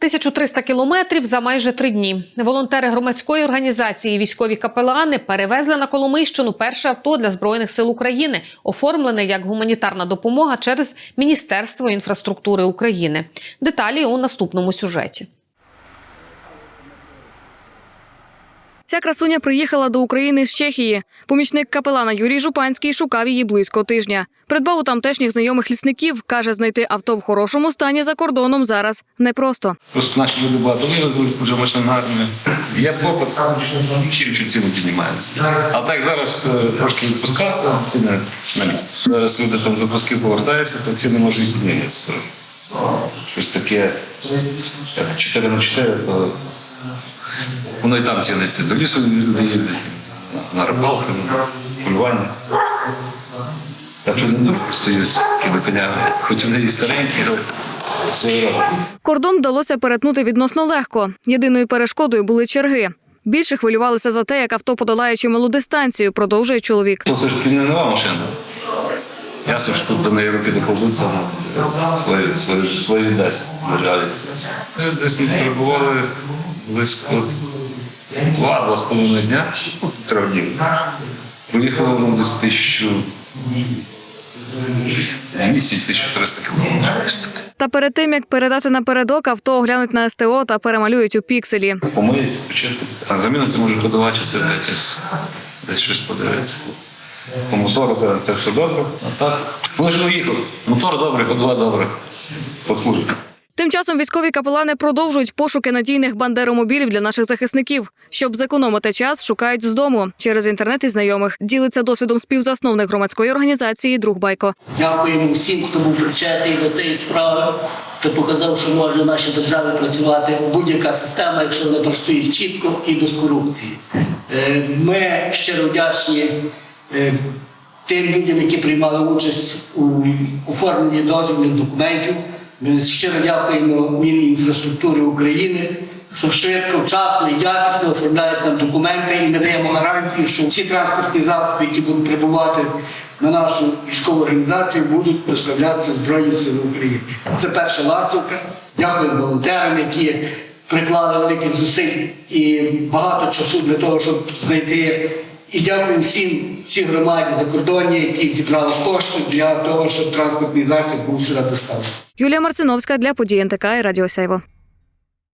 1300 кілометрів за майже три дні. Волонтери громадської організації військові капелани перевезли на Коломийщину перше авто для збройних сил України, оформлене як гуманітарна допомога через Міністерство інфраструктури України. Деталі у наступному сюжеті. Ця красуня приїхала до України з Чехії. Помічник капелана Юрій Жупанський шукав її близько тижня. Придбав у тамтешніх знайомих лісників. Каже, знайти авто в хорошому стані за кордоном зараз непросто. Просто наші люди багато вивезли, вже машин гарні. Є попит, чуть-чуть ціни піднімаються. А так зараз е, трошки відпускати, ціни на місці. Зараз люди там з відпусків повертаються, то ціни можуть і. Щось таке, як 4 на 4, то воно і там ціниться. До лісу люди їдуть, на рибалку, на полювання. Так що не дуже стаються коня, хоч вони і старенькі, але свої роблять. Кордон вдалося перетнути відносно легко. Єдиною перешкодою були черги. Більше хвилювалися за те, як авто подолає чималу дистанцію, продовжує чоловік. Ну, це ж не нова машина. Ясно, що тут до неї руки допомуться, свої, свої, свої віддасть державі. Ми Десь ми перебували близько два, два з половиною дня, днів. Поїхали воно десь тисячу, місяць 1300 кілометрів. Та перед тим як передати напередок, авто оглянуть на СТО та перемалюють у пікселі. Помиється, почиститься. А заміна це може подавати десь, десь щось подивитися. По мотору те все добре, а так. Ми ж уїхав. Мотор добре, ходова добре. Послужить. Тим часом військові капелани продовжують пошуки надійних бандеромобілів для наших захисників. Щоб зекономити час, шукають з дому через інтернет і знайомих. Ділиться досвідом співзасновник громадської організації Друг Байко. Дякуємо всім, хто був причетний до цієї справи, хто показав, що може в нашій державі працювати будь-яка система, якщо вона працює чітко і без корупції. Е, Ми щиро вдячні е, тим людям, які приймали участь у оформленні дозвільних документів. Ми щиро дякуємо Мінінфраструктури України, що швидко, вчасно і якісно оформляють нам документи, і ми даємо гарантію, що всі транспортні засоби, які будуть прибувати на нашу військову організацію, будуть представлятися Збройні Сили України. Це перша ластівка. Дякую волонтерам, які приклали великих зусиль і багато часу для того, щоб знайти. І дякую всім всій громаді закордонні, які зібрали кошти для того, щоб транспортний засіб був сюди доставлений. Юлія Марциновська для подій НТК і Радіо Сяйво.